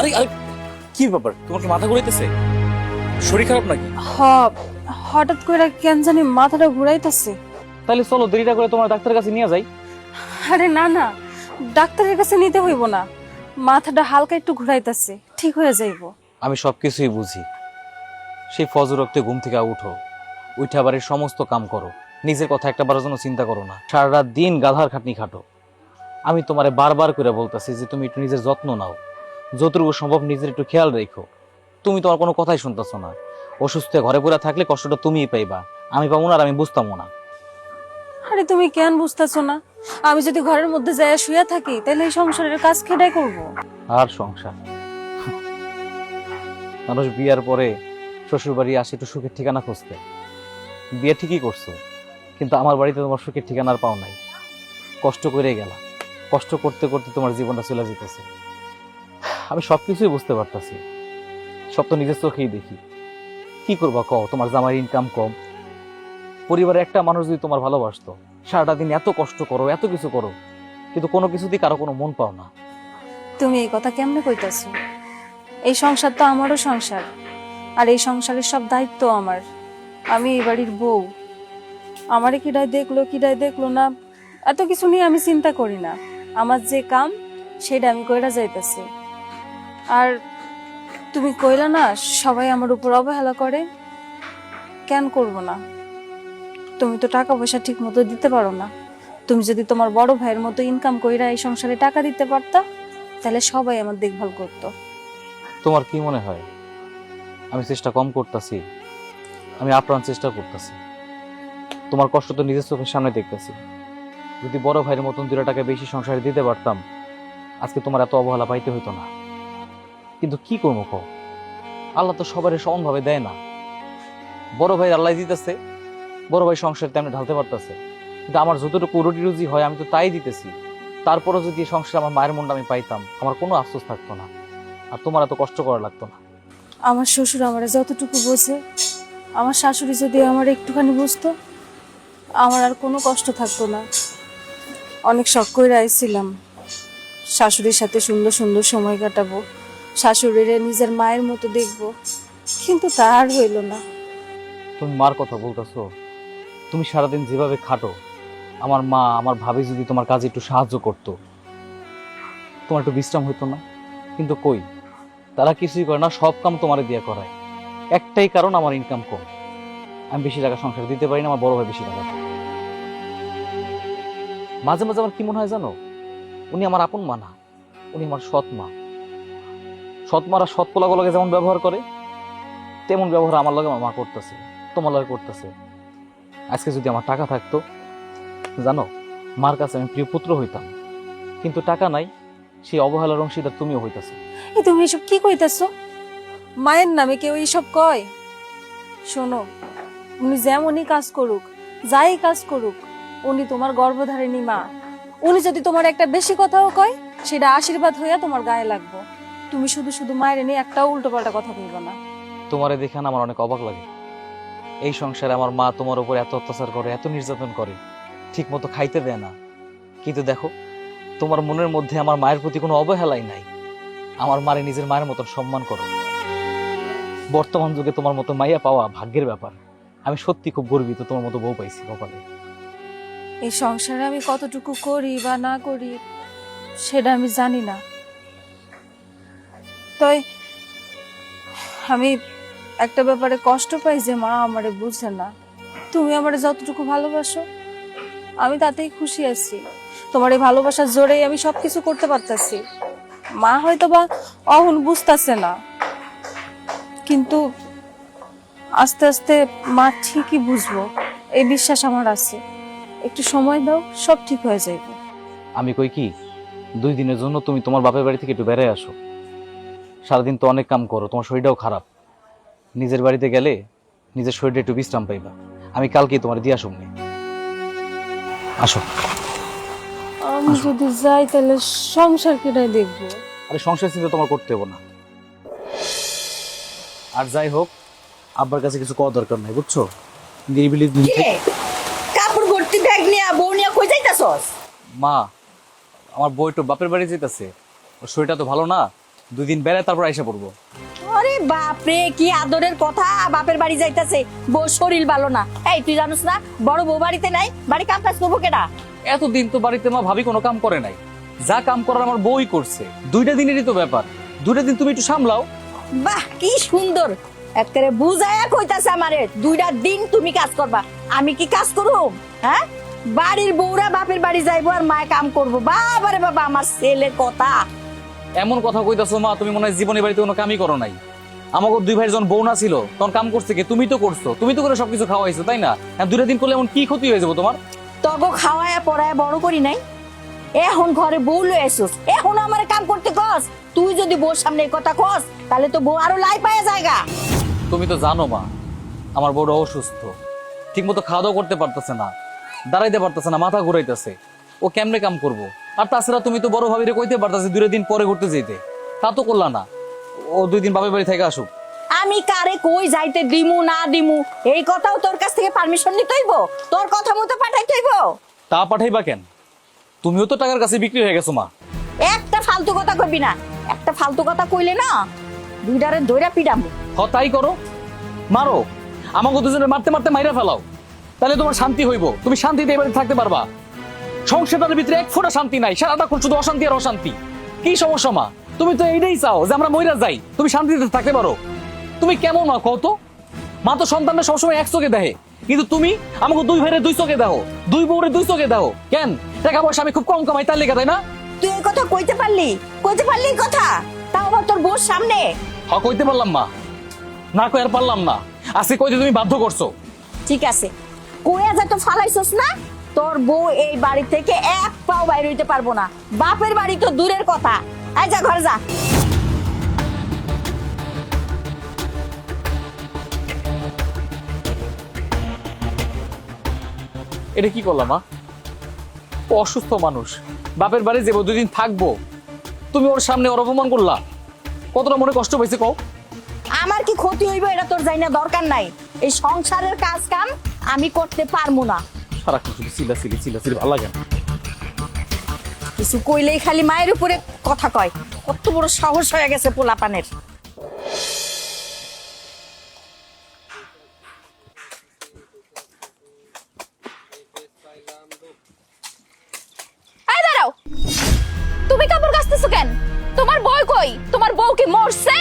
আরে আরে কি ব্যাপার? তোমার কি মাথা ঘুরাইতেছে? শরীর খারাপ নাকি? হ হঠাৎ করে কেন জানি মাথাটা ঘুরাইতেছে। তাহলে চলো দেরিটা করে তোমার ডাক্তারের কাছে নিয়ে যাই। আরে না না ডাক্তারের কাছে নিতে হইব না। মাথাটা হালকা একটু ঘুরাইতেছে ঠিক হয়ে যাইব। আমি সবকিছুই বুঝি। সেই ফজর রক্তে ঘুম থেকে উঠো উঠে বাড়ির সমস্ত কাম করো। নিজের কথা একটা বারের জন্য চিন্তা করো না। সারা রাত দিন গাধার খাটনি খাটো। আমি তোমারে বারবার করে বলতেছি যে তুমি একটু নিজের যত্ন নাও। যতটুকু সম্ভব নিজের একটু খেয়াল রেখো। তুমি তোমার কোনো কথাই শুনতেছো না। অসুস্থ ঘরে পড়ে থাকলে কষ্টটা তুমিই পাইবা। আমি পাবো না আর আমি বুঝতামও না। আরে তুমি কেন বুঝতেছো না? আমি যদি ঘরের মধ্যে যায় শুয়ে থাকি তাহলে এই সংসারের কাজ খেটাই করব? আর সংসার? মানুষ বিয়ার পরে শ্বশুর বাড়ি আসে একটু সুখের ঠিকানা খুঁজতে। বিয়ে ঠিকই করছ কিন্তু আমার বাড়িতে তোমার সুখের ঠিকানা আর পাও নাই। কষ্ট করে গেলা। কষ্ট করতে করতে তোমার জীবনটা চলে যেতেছে আমি সবকিছুই বুঝতে পারতাছি। সব তো নিজের চোখেই দেখি। কি করবা কও? তোমার জামার ইনকাম কম। পরিবারে একটা মানুষ যদি তোমার ভালোবাসতো, সারাটা দিন এত কষ্ট করো, এত কিছু করো, কিন্তু কোনো কিছুতেই কারও কোনো মন পাও না। তুমি এই কথা কেমনে কইতাছো? এই সংসার তো আমারও সংসার, আর এই সংসারের সব দায়িত্ব আমার। আমি এই বাড়ির বউ। আমারে কিডাই দেখল কিডাই দেখল না, এত কিছু নিয়ে আমি চিন্তা করি না। আমার যে কাম, সেটা আমি কইরা যাইতাছি। আর তুমি কইলা না, সবাই আমার উপর অবহেলা করে। কেন করব না? তুমি তো টাকা পয়সা ঠিক মতো দিতে পারো না। তুমি যদি তোমার বড় ভাইয়ের মতো ইনকাম কইরা এই সংসারে টাকা দিতে পারতা, তাহলে সবাই আমার দেখভাল করতো। তোমার কি মনে হয়? আমি চেষ্টা কম করতেছি, আমি আপ্রাণ চেষ্টা করতেছি। তোমার কষ্ট তো নিজের চোখের সামনে দেখতেছি। যদি বড় ভাইয়ের মতন দুটো টাকা বেশি সংসারে দিতে পারতাম, আজকে তোমার এত অবহেলা পাইতে হতো না। কিন্তু কি করব কও? আল্লাহ তো সবার সমানভাবে দেয় না। বড় ভাই আল্লাহ দিতেছে, বড় ভাই সংসার তেমনি ঢালতে পারতেছে। কিন্তু আমার যতটুকু রুটি রুজি হয় আমি তো তাই দিতেছি। তারপরও যদি সংসারে আমার মায়ের মনটা আমি পাইতাম, আমার কোনো আফসোস থাকতো না। আর তোমার এত কষ্ট করা লাগতো না। আমার শ্বশুর আমার যতটুকু বোঝে, আমার শাশুড়ি যদি আমার একটুখানি বুঝতো, আমার আর কোনো কষ্ট থাকতো না। অনেক শখ করে আইছিলাম, শাশুড়ির সাথে সুন্দর সুন্দর সময় কাটাবো। শাশুড়িরে নিজের মায়ের মতো দেখব, কিন্তু তা আর হইল না। তুমি মার কথা বলতেছো, তুমি সারাদিন যেভাবে খাটো, আমার মা, আমার ভাবি যদি তোমার কাজে একটু সাহায্য করতো। তোমার একটু বিশ্রাম হতো না, কিন্তু কই, তারা কিছুই করে না, সব কাম তোমার দিয়ে করায়। একটাই কারণ, আমার ইনকাম কম। আমি বেশি টাকা সংসার দিতে পারি না, আমার বড় ভাই বেশি টাকা মাঝে মাঝে আমার কি মনে হয় জানো? উনি আমার আপন মা না, উনি আমার সৎ মা। সৎ মারা সৎ পোলাগুলোকে যেমন ব্যবহার করে, তেমন ব্যবহার আমার লগে আমার মা করতেছে, তোমার লগে করতেছে। আজকে যদি আমার টাকা থাকতো, জানো, মার কাছে আমি প্রিয় পুত্র হইতাম, কিন্তু টাকা নাই সেই অবহেলার অংশীদার তুমিও হইতাছে। এই তুমি এসব কি কইতেছো? মায়ের নামে কেউ এইসব কয়? শোনো, উনি যেমনই কাজ করুক, যাই কাজ করুক, উনি তোমার গর্ভধারিণী মা। উনি যদি তোমার একটা বেশি কথাও কয়, সেটা আশীর্বাদ হইয়া তোমার গায়ে লাগবো। তুমি শুধু শুধু মায়ের নিয়ে একটাও উল্টোপাল্টা কথা বলবে না। তোমারে দেখে না আমার অনেক অবাক লাগে। এই সংসারে আমার মা তোমার উপর এত অত্যাচার করে এত নির্যাতন করে ঠিক মতো খাইতে দেয় না। কিন্তু দেখো তোমার মনের মধ্যে আমার মায়ের প্রতি কোনো অবহেলাই নাই। আমার মারে নিজের মায়ের মতন সম্মান করো। বর্তমান যুগে তোমার মতো মাইয়া পাওয়া ভাগ্যের ব্যাপার। আমি সত্যি খুব গর্বিত তোমার মতো বউ পাইছি কপালে। এই সংসারে আমি কতটুকু করি বা না করি সেটা আমি জানি না। তাই আমি একটা ব্যাপারে কষ্ট পাই যে মা আমারে বুঝে না। তুমি আমারে যতটুকু ভালোবাসো, আমি তাতেই খুশি আছি। তোমার এই ভালোবাসার জোরেই আমি সবকিছু করতে পারতেছি। মা হয়তো বা অহন বুঝতেছে না, কিন্তু আস্তে আস্তে মা ঠিকই বুঝব, এই বিশ্বাস আমার আছে। একটু সময় দাও, সব ঠিক হয়ে যাইবে। আমি কই কি, দুই দিনের জন্য তুমি তোমার বাপের বাড়ি থেকে একটু বেড়ে আসো। সারাদিন তো অনেক কাম করো তোমার শরীরটাও খারাপ। নিজের বাড়িতে গেলে নিজের শরীরটা একটু বিশ্রাম পাইবা। আমি কালকেই তোমার দিয়ে আসো আসো। আমি যদি যাই তাহলে সংসার কেটাই দেখব? আরে সংসার চিন্তা তোমার করতে হবে না। আর যাই হোক আব্বার কাছে কিছু কওয়া দরকার নাই বুঝছ? নিরিবিলি দিন কাপড় ভর্তি ব্যাগ নিয়ে বউ নিয়ে কই যাইতাছস? মা আমার বই তো বাপের বাড়ি যেতেছে ওর শরীরটা তো ভালো না। দুই দিন বেড়ে তারপর আইসা পড়ব। আরে বাপরে কি আদরের কথা? বাপের বাড়ি যাইতাছে। বউ শরীর ভালো না। এই তুই জানিস না বড় বউ বাড়িতে নাই বাড়ি কাম কাজ করব কেডা? এতদিন তো বাড়িতে মা ভাবি কোনো কাম করে নাই। যা কাম করার আমার বই করছে। দুইটা দিনেরই তো ব্যাপার। দুইটা দিন তুমি একটু সামলাও। বাহ কি সুন্দর। একেবারে বুঝায়া কইতাছে আমারে দুইটা দিন তুমি কাজ করবা। আমি কি কাজ করুম হ্যাঁ? বাড়ির বউরা বাপের বাড়ি যাইবো আর মায় কাম করব। বাবারে বাবা আমার ছেলের কথা। এমন কথা কইতাছো মা তুমি মনে হয় জীবনে বাড়িতে কোনো কামই করো নাই। আমাকে দুই ভাইয়ের যখন বউ না ছিল তখন কাম করছে কি? তুমি তো করছ তুমি তো করে সবকিছু খাওয়াইছো তাই না? এখন দুইটা দিন করলে এমন কি ক্ষতি হয়ে যাব তোমার? তগো খাওয়ায়া পড়ায়া বড় করি নাই। এখন ঘরে বউ লয়ে এসোস এখন আমার কাম করতে কস তুই যদি বউর সামনে এই কথা কস তাহলে তো বউ আরও লাই পায় জায়গা তুমি তো জানো মা আমার বড় অসুস্থ। ঠিক মতো খাওয়া দাওয়া করতে পারতেছে না দাঁড়াইতে পারতেছে না মাথা ঘুরাইতেছে। ও কেমনে কাম করব? আর তাছাড়া তুমি তো বড় ভাবিরে কইতে পারতেছে দুই দিন পরে ঘুরতে যেতে তা তো করলা না। ও দুই দিন বাপের বাড়ি থেকে আসুক। আমি কারে কই যাইতে দিমু না দিমু? এই কথাও তোর কাছ থেকে পারমিশন নিতে হইব? তোর কথা মতো পাঠাইতে হইব? তা পাঠাইবা কেন? তুমিও তো টাকার কাছে বিক্রি হয়ে গেছো মা। একটা ফালতু কথা কইবি না। একটা ফালতু কথা কইলে না দুইটারে দইরা পিডামু। হ তাই করো। মারো। আমাকে দুজনের মারতে মারতে মাইরা ফেলাও। তাহলে তোমার শান্তি হইব। তুমি শান্তিতে এবারে থাকতে পারবা। সংসারের ভিতরে এক ফোঁটা শান্তি নাই। সারাটা শুধু অশান্তি আর অশান্তি। কি সমস্যা মা? তুমি তো এইটাই চাও যে আমরা মইরা যাই। তুমি শান্তিতে থাকতে পারো। তুমি কেমন মা কত মা তো সন্তানরা সবসময় এক চোখে দেখে। কিন্তু তুমি আমাকে দুই ভাইরে দুই চোখে দাও দুই বউরে দুই চোখে দাও কেন? টাকা পয়সা আমি খুব কম কামাই তার লেগে তাই না? তুই এই কথা কইতে পারলি? কইতে পারলি এই কথা? তাও আবার তোর বউর সামনে? হ কইতে পারলাম মা। না কই আর পারলাম না। আজকে কইতে তুমি বাধ্য করছ। ঠিক আছে। কইয়া যা তো ফালাইছস না? তোর বউ এই বাড়ি থেকে এক পাও বাইরে হইতে পারব না। বাপের বাড়ি তো দূরের কথা। আয় যা ঘরে যা। এটা কি করলাম মা? অসুস্থ মানুষ। বাপের বাড়ি যাব দুদিন থাকব। তুমি ওর সামনে ওর অপমান করলা। কতটা মনে কষ্ট পাইছে কও? আমার কি ক্ষতি হইব এটা তোর যাই না দরকার নাই। এই সংসারের কাজ কাম আমি করতে পারব না। সারাক্ষণ শুধু চিল্লা চিলি চিল্লা চিলি ভালো লাগে না। কিছু কইলেই খালি মায়ের উপরে কথা কয়। কত বড় সাহস হয়ে গেছে পোলাপানের। তুমি কাপড় কাচতেছো কেন? তোমার বউ কই? তোমার বউ কি মরছে?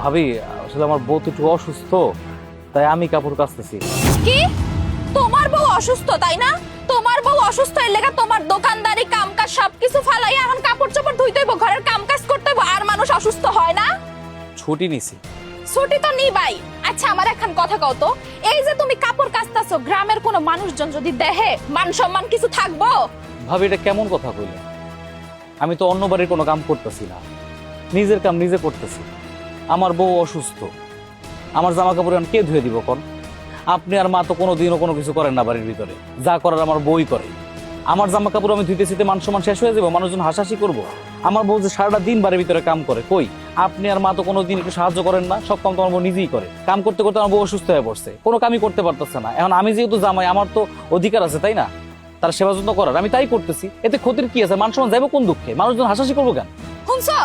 ভাবি আসলে আমার বউ তো একটু অসুস্থ তাই আমি কাপড় কাচতেছি। কি? অসুস্থ তাই না? তোমার বউ অসুস্থ এর লেগে তোমার দোকানদারি কামকাজ সবকিছু ফালাই এখন কাপড় চোপড় ধুইতে হইব ঘরের কামকাজ করতে হইব আর মানুষ অসুস্থ হয় না? ছুটি নিছি। ছুটি তো নিবাই। আচ্ছা আমার এখন কথা কও তো। এই যে তুমি কাপড় কাচতাছো গ্রামের কোনো মানুষজন যদি দেহে মান সম্মান কিছু থাকব? ভাবি এটা কেমন কথা কইলে? আমি তো অন্য বাড়ির কোনো কাম করতেছি না। নিজের কাম নিজে করতেছি। আমার বউ অসুস্থ। আমার জামা কাপড় কে ধুয়ে দিব কোন? আপনি আর মা তো কোনো দিনও কোনো কিছু করেন না বাড়ির ভিতরে। যা করার আমার বই করে। আমার জামা কাপড় আমি ধুইতে ধুইতে মান সম্মান শেষ হয়ে যাব, মানুষজন হাসাহাসি করব। আমার বউ যে সারাটা দিন বাড়ির ভিতরে কাম করে, কই? আপনি আর মা তো কোনো দিন একটু সাহায্য করেন না, সব কাম তো আমার বউ নিজেই করে। কাম করতে করতে আমার বউ অসুস্থ হয়ে পড়ছে। কোনো কামই করতে পারতেছে না। এখন আমি যেহেতু জামাই, আমার তো অধিকার আছে, তাই না? তার সেবা যত্ন করার, আমি তাই করতেছি। এতে ক্ষতির কি আছে? মান সম্মান যাব কোন দুঃখে? মানুষজন হাসাহাসি করব কেন? শুনছো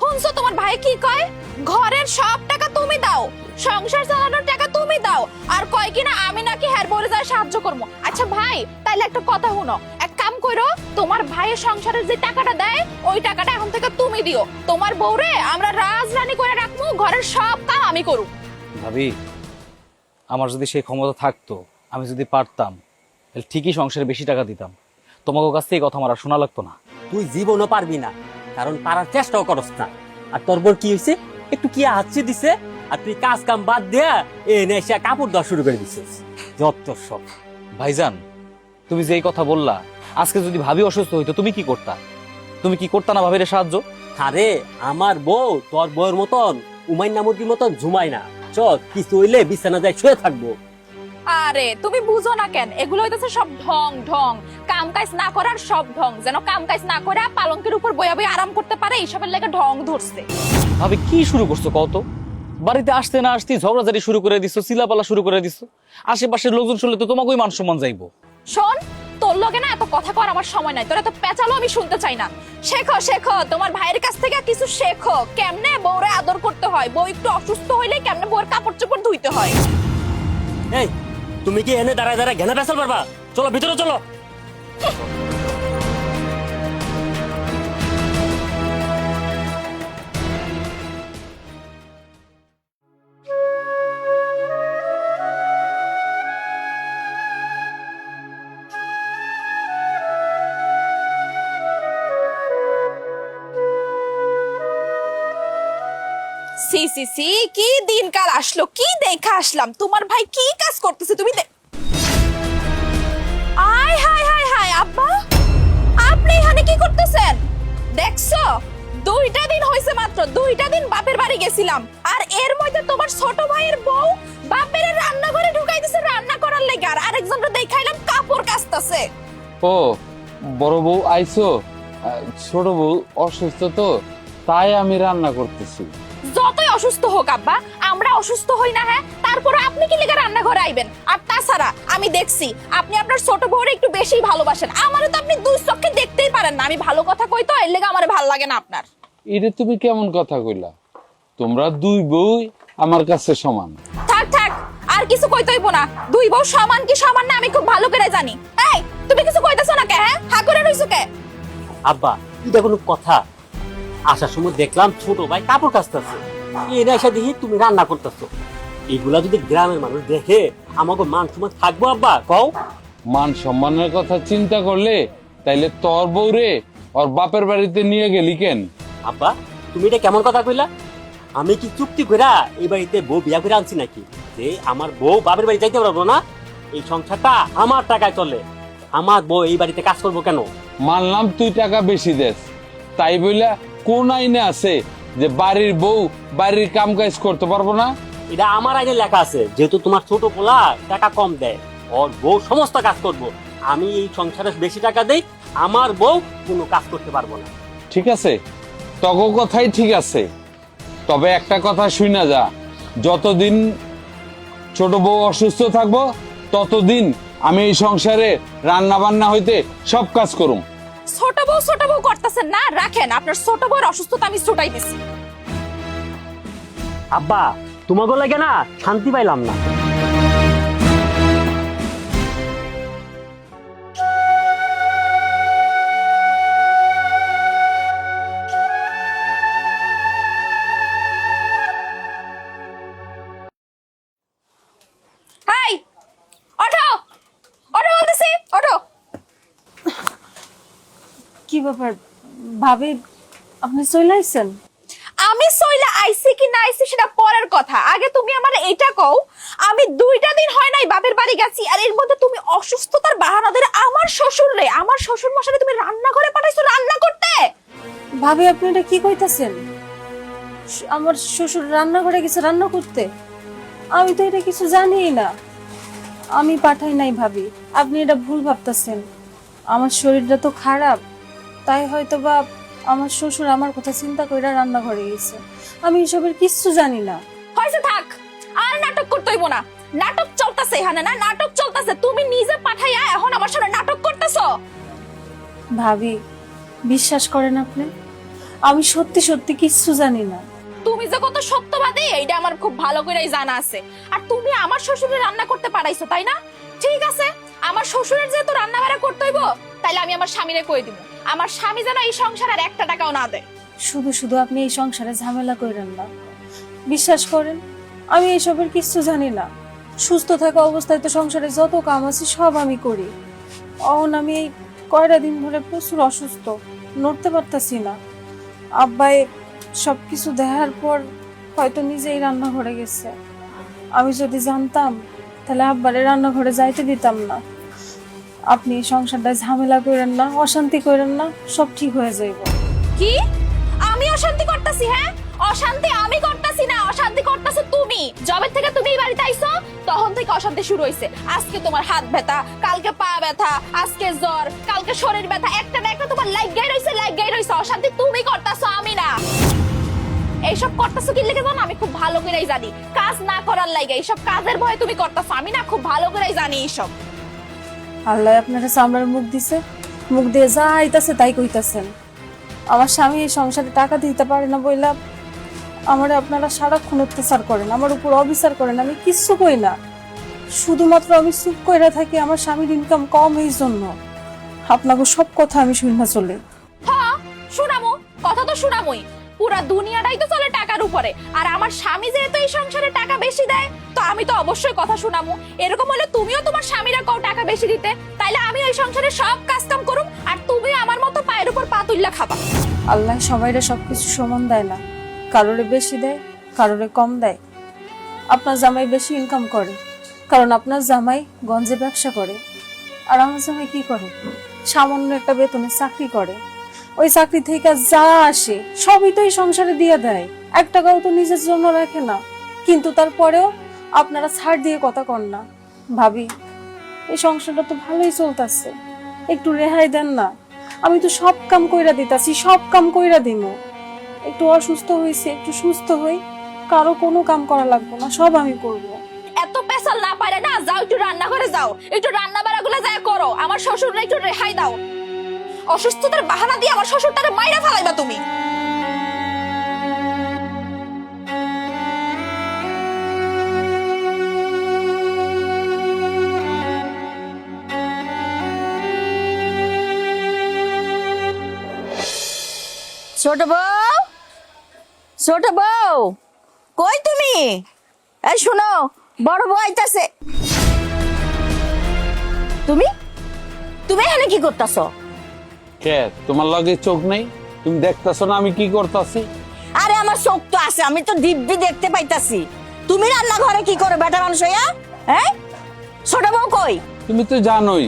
শুনছো তোমার ভাই কি কয়? ঘরের সব টাকা তুমি দাও। সংসার চালানোর টাকা তুমি দাও। আর কয় কিনা আমি নাকি হের বলে যায় সাহায্য করব। আচ্ছা ভাই তাইলে একটা কথা শুনো। এক কাম করো তোমার ভাইয়ের সংসারের যে টাকাটা দেয় ওই টাকাটা এখন থেকে তুমি দিও। তোমার বউরে আমরা রাজরানী করে রাখব ঘরের সব কাম আমি করু ভাবি আমার যদি সেই ক্ষমতা থাকতো আমি যদি পারতাম তাহলে ঠিকই সংসারে বেশি টাকা দিতাম। তোমাকে কাছ থেকে কথা আমার আর শোনা লাগতো না। তুই জীবনও পারবি না কারণ পারার চেষ্টাও করস না। আর তোর বোর কি হয়েছে একটু কি হাঁচি দিছে? আর তুই কাজ কাম বাদ দেয়া এ এসে কাপড় দেওয়া শুরু করে দিছিস। যত সব। ভাইজান তুমি যে এই কথা বললা আজকে যদি ভাবি অসুস্থ হইতো তুমি কি করতা? তুমি কি করতা না ভাবিরে সাহায্য? আরে আমার বউ তোর বউয়ের মতন উমাইনা মুরগির মতন ঝুমাই না। চল কিছু হইলে বিছানা যায় শুয়ে থাকব। আরে তুমি বুঝো না কেন এগুলো হইতেছে সব ঢং ঢং। কাম কাজ না করার সব ঢং। যেন কাম কাজ না করে পালঙ্কের উপর বয়া বয়া আরাম করতে পারে এইসবের লেগে ঢং ধরছে। ভাবি কি শুরু করছ কত বাড়িতে আসতে না আসতে ঝগড়াঝাড়ি শুরু করে দিছো চিলাপালা শুরু করে দিছো। আশেপাশের লোকজন শুনলে তো তোমাকেই মান সম্মান যাইবো। শোন তোর লগে না এত কথা কর আমার সময় নাই তোর এত পেঁচালো আমি শুনতে চাই না। শেখো শেখো তোমার ভাইয়ের কাছ থেকে কিছু শেখো। কেমনে বউরে আদর করতে হয়? বউ একটু অসুস্থ হইলে কেমনে বউর কাপড় চোপড় ধুইতে হয়? এই তুমি কি এনে দাঁড়ায় দাঁড়ায় ঘেনা পেছাল পারবা? চলো ভিতরে চলো। সি কি দিনকাল আসলো, কি দেখা আসলাম? তোমার ভাই কি কাজ করতেছে তুমি আব্বা। আপনি এখানে কি করতেছেন? দেখছ? দুইটা দিন হয়েছে মাত্র, দুইটা দিন বাপের বাড়ি গেছিলাম। আর এর মধ্যে তোমার ছোট ভাইয়ের বউ বাপের রান্নাঘরে ঢুকাইতেছে রান্না করার লেগে, আর আরেকজনটা দেখাইলাম কাপড় কাচতেছে। ও, বড় বউ আইছো? ছোট বউ অসুস্থ তো, তাই আমি রান্না করতেছি। যতই অসুস্থ হোক আব্বা আমরা অসুস্থ হই না হ্যাঁ? তারপরে আপনি কি লেগে রান্নাঘরে আইবেন? আর তাছাড়া আমি দেখছি আপনি আপনার ছোট বউরে একটু বেশি ভালোবাসেন। আমারও তো আপনি দুই চোখে দেখতেই পারেন না। আমি ভালো কথা কই তো এর লেগে আমার ভালো লাগে না আপনার। এটা তুমি কেমন কথা কইলা? তোমরা দুই বউ আমার কাছে সমান। থাক থাক আর কিছু কইতে হইব না। দুই বউ সমান কি সমান না আমি খুব ভালো করে জানি। এই তুমি কিছু কইতেছো না কে হ্যাঁ? হা করে রইছো কে? আব্বা এটা কোনো কথা। আসার সময় দেখলাম ছোট ভাই কাপড় কাচতেছে। এনে এসে দেখি তুমি রান্না করতেছো। এগুলা যদি গ্রামের মানুষ দেখে আমাকে মান সম্মান থাকব আব্বা? কও। মান সম্মানের কথা চিন্তা করলে তাইলে তোর বউ রে ওর বাপের বাড়িতে নিয়ে গেলি কেন? আব্বা তুমি এটা কেমন কথা কইলা? আমি কি চুক্তি কইরা এই বাড়িতে বউ বিয়া করে আনছি নাকি? যে আমার বউ বাপের বাড়ি যাইতে পারব না এই সংসারটা আমার টাকায় চলে। আমার বউ এই বাড়িতে কাজ করব কেন? মানলাম তুই টাকা বেশি দেস। তাই বইলা কোন আইনে আছে যে বাড়ির বউ বাড়ির কাম কাজ করতে পারব না? এটা আমার আগে লেখা আছে যেহেতু তোমার ছোট পোলা টাকা কম দেয়। ওর বউ সমস্ত কাজ করব। আমি এই সংসারে বেশি টাকা দেই আমার বউ কোনো কাজ করতে পারব না। ঠিক আছে? তক কথাই ঠিক আছে। তবে একটা কথা শুই না যা। যতদিন ছোট বউ অসুস্থ থাকব ততদিন আমি এই সংসারে রান্না বান্না হইতে সব কাজ করুম। ছোট বউ ছোট বউ করতেছেন না? রাখেন, আপনার ছোট বউর অসুস্থতা আমি ছোটাই দিছি আব্বা তোমাকে লাগে না শান্তি পাইলাম না। ব্যাপার ভাবি আপনি চলে আইছেন? আমি সইলা আইছি কি না আইছি সেটা পরের কথা। আগে তুমি আমার এটা কও আমি দুইটা দিন হয় নাই বাপের বাড়ি গেছি আর এর মধ্যে তুমি অসুস্থতার বাহানা ধরে আমার শ্বশুর রে আমার শ্বশুর মশারে তুমি রান্নাঘরে পাঠাইছো রান্না করতে? ভাবি আপনি এটা কি কইতাছেন? আমার শ্বশুর রান্নাঘরে গেছে রান্না করতে। আমি তো এটা কিছু জানিই না। আমি পাঠাই নাই ভাবি। আপনি এটা ভুল ভাবতাছেন। আমার শরীরটা তো খারাপ। তাই হয়তো বা আমার শ্বশুর আমার কথা চিন্তা কইরা রান্নাঘরে গেছে। আমি এসবের কিচ্ছু জানি না। হয়েছে থাক আর নাটক করতে হইব না। নাটক চলতেছে এখানে না? নাটক চলতেছে। তুমি নিজে পাঠাইয়া এখন আমার সামনে নাটক করতেছো? ভাবি বিশ্বাস করেন আপনি? আমি সত্যি সত্যি কিচ্ছু জানি না। তুমি যে কত সত্যবাদী এইটা আমার খুব ভালো করেই জানা আছে। আর তুমি আমার শ্বশুরের রান্না করতে পারাইছো তাই না? ঠিক আছে আমার শ্বশুরের যেহেতু রান্না বাড়া করতে হইব তাইলে আমি আমার স্বামীরে কই দিব। আমার স্বামী যেন এই সংসার আর একটা টাকাও না দেয়। শুধু শুধু আপনি এই সংসারে ঝামেলা করেন না। বিশ্বাস করেন, আমি এইসবের কিচ্ছু জানি না। সুস্থ থাকা অবস্থায় তো সংসারে যত কাম আছে সব আমি করি। অন আমি এই কয়টা দিন ধরে প্রচুর অসুস্থ, নড়তে পারতাছি না। আব্বাই সব কিছু দেখার পর হয়তো নিজেই রান্নাঘরে গেছে। আমি যদি জানতাম, তাহলে আব্বারে রান্নাঘরে যাইতে দিতাম না। আপনি সংসারটা ঝামেলা করেন না, অশান্তি করেন না, সব ঠিক হয়ে যাইব। কি? আমি অশান্তি করতেছি হ্যাঁ? অশান্তি আমি করতেছি না, অশান্তি করতেছো তুমি। জবে থেকে তুমি বাড়িতে আইছো, তখন থেকে অশান্তি শুরু হয়েছে আজকে তোমার হাত ব্যথা, কালকে পা ব্যথা, আজকে জ্বর, কালকে শরীর ব্যথা, একটা না একটা তোমার লাইক গাই রইছে লাইক গাই রইছে। অশান্তি তুমি করতেছো, আমি না। এইসব করতেছো কি লেগে জানো? আমি খুব ভালো করেই জানি। কাজ না করার লাগে এইসব কাজের ভয়ে তুমি করতেছো, আমি না খুব ভালো করেই জানি এইসব। আল্লাহ আপনারা চামড়ার মুখ দিছে, মুখ দিয়ে যা আইতাছে তাই কইতাছেন। আমার স্বামী এই সংসারে টাকা দিতে পারে না বইলা, আমার আপনারা সারাক্ষণ অত্যাচার করেন, আমার উপর অবিচার করেন, আমি কিচ্ছু কই না। শুধুমাত্র আমি চুপ কইরা থাকি, আমার স্বামীর ইনকাম কম এই জন্য। আপনাকে সব কথা আমি শুনে চলে। হ্যাঁ শুনামো, কথা তো শুনামই। পুরা দুনিয়াটাই তো চলে টাকার উপরে। আর আমার স্বামী যেহেতু এই সংসারে টাকা বেশি দেয়, তো আমি তো অবশ্যই কথা শুনামু এরকম হলে তুমিও তোমার স্বামীরা কও টাকা বেশি দিতে, তাইলে আমি ওই সংসারে সব কাজ কাম করুম, আর তুমি আমার মতো পায়ের উপর পা তুললা খাবা। আল্লাহ সবাইরে সবকিছু সমান দেয় না। কারোরে বেশি দেয়, কারোরে কম দেয়। আপনার জামাই বেশি ইনকাম করে, কারণ আপনার জামাই গঞ্জে ব্যবসা করে। আর আমার জামাই কি করে? সামান্য একটা বেতনে চাকরি করে। ওই চাকরি থেকে যা আসে, সবই তো এই সংসারে দিয়ে দেয়। এক টাকাও তো নিজের জন্য রাখে না। কিন্তু তারপরেও আপনারা ছাড় দিয়ে কথা কন না। ভাবি, এই সংসারটা তো ভালোই চলতেছে। একটু রেহাই দেন না। আমি তো সব কাম কইরা দিতাছি, সব কাম কইরা দিমু। একটু অসুস্থ হইছে, একটু সুস্থ হই। কারও কোনো কাম করা লাগবে না, সব আমি করব। এত পেশাল না পারে না যাও, একটু রান্না করে যাও। একটু রান্না বাড়া গুলো যায় করো, আমার শ্বশুর একটু রেহাই দাও। অসুস্থতার বাহানা দিয়ে আমার শ্বশুরটারে মাইরা ফেলাইবা তুমি। ছোট বউ ছোট বউ, কই তুমি? এই শোনো, বড় বউ আইতাছে। তুমি? তুমি এখানে কি করতেছ? কে তোমার লগে চোখ নেই? তুমি দেখতেছো না আমি কি করতেছি? আরে আমার চোখ তো আছে আমি তো দিব্যি দেখতে পাইতাছি। তুমি রান্নাঘরে কি করে বেটা মানুষ হইয়া? হ্যাঁ? ছোট বউ কই? তুমি তো জানোই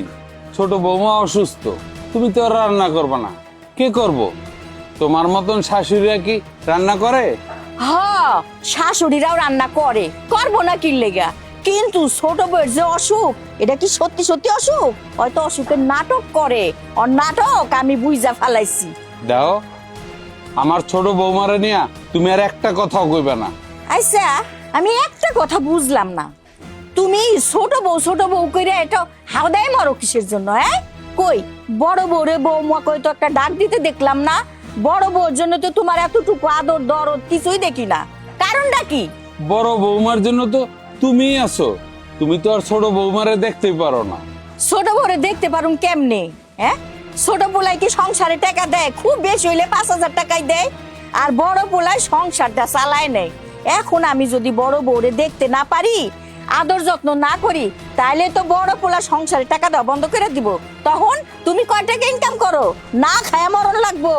ছোট বৌমা অসুস্থ। তুমি তো আর রান্না করবে না। কে করব? তোমার মতন শাশুড়িরা কি রান্না করে? হ শাশুড়িরাও রান্না করে। করব না কি লেগা? কিন্তু ছোট বউয়ের যে অসুখ এটা কি সত্যি সত্যি অসুখ? হয়তো অসুখের নাটক করে। আর নাটক আমি বুঝা ফালাইছি। দাও আমার ছোট বৌমারে নিয়া তুমি আর একটা কথাও কইবে না। আচ্ছা আমি একটা কথা বুঝলাম না। তুমি ছোট বউ ছোট বউ কইরা এটা হাওদায় মরো কিসের জন্য হ্যাঁ? কই বড় বউ রে বৌমা কই তো একটা ডাক দিতে দেখলাম না? বড় বউর জন্য তো তোমার এতটুকু আদর দরদ কিছুই দেখি না। কারণটা কি? বড় বৌমার জন্য তো তুমিই আছো। তুমি তো আর ছোট বৌমারে দেখতেই পারো না। ছোট বউরে দেখতে পারুম কেমনে হ্যাঁ? ছোট পোলাই কি সংসারে টাকা দেয়? খুব বেশি হইলে পাঁচ হাজার টাকাই দেয়। আর বড় পোলাই সংসারটা চালায় নেয়। এখন আমি যদি বড় বউরে দেখতে না পারি আদর যত্ন না করি তাহলে তো বড় পোলা সংসারে টাকা দেওয়া বন্ধ করে দিব। তখন তুমি কয় টাকা ইনকাম করো? না খায়া মরণ লাগবো।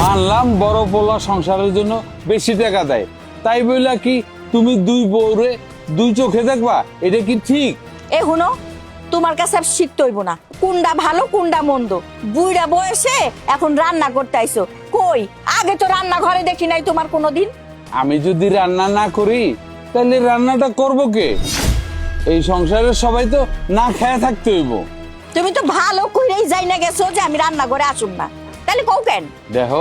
মানলাম বড় পোলা সংসারের জন্য বেশি টাকা দেয়। তাই বইলা কি তুমি দুই বউরে দুই চোখে দেখবা এটা কি ঠিক? এ হুনো তোমার কাছে আর শিখতে হইব না। কোনটা ভালো কোনটা মন্দ। বুইড়া বয়সে এখন রান্না করতে আইছো। কই আগে তো রান্না ঘরে দেখি নাই তোমার কোনোদিন? আমি যদি রান্না না করি তাহলে রান্নাটা করব কে? এই সংসারের সবাই তো না খেয়ে থাকতে হইব। তুমি তো ভালো কইরেই যাই না গেছো যে আমি রান্না করে আসুন না। তাহলে কও কেন? দেখো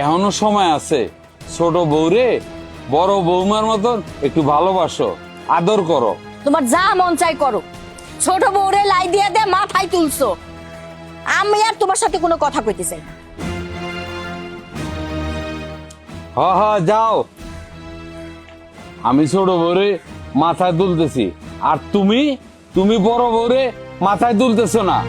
এখনও সময় আছে। ছোট বউরে বড় বৌমার মতন একটু ভালোবাসো। আদর করো। তোমার যা মন চাই করো। ছোট বউরে লাই দিয়ে দে মাথায় তুলছো। আমি আর তোমার সাথে কোনো কথা কইতে চাই না। হ হ যাও। আমি ছোট বউরে মাথায় তুলতেছি। আর তুমি তুমি বড় বউরে মাথায় তুলতেছো না।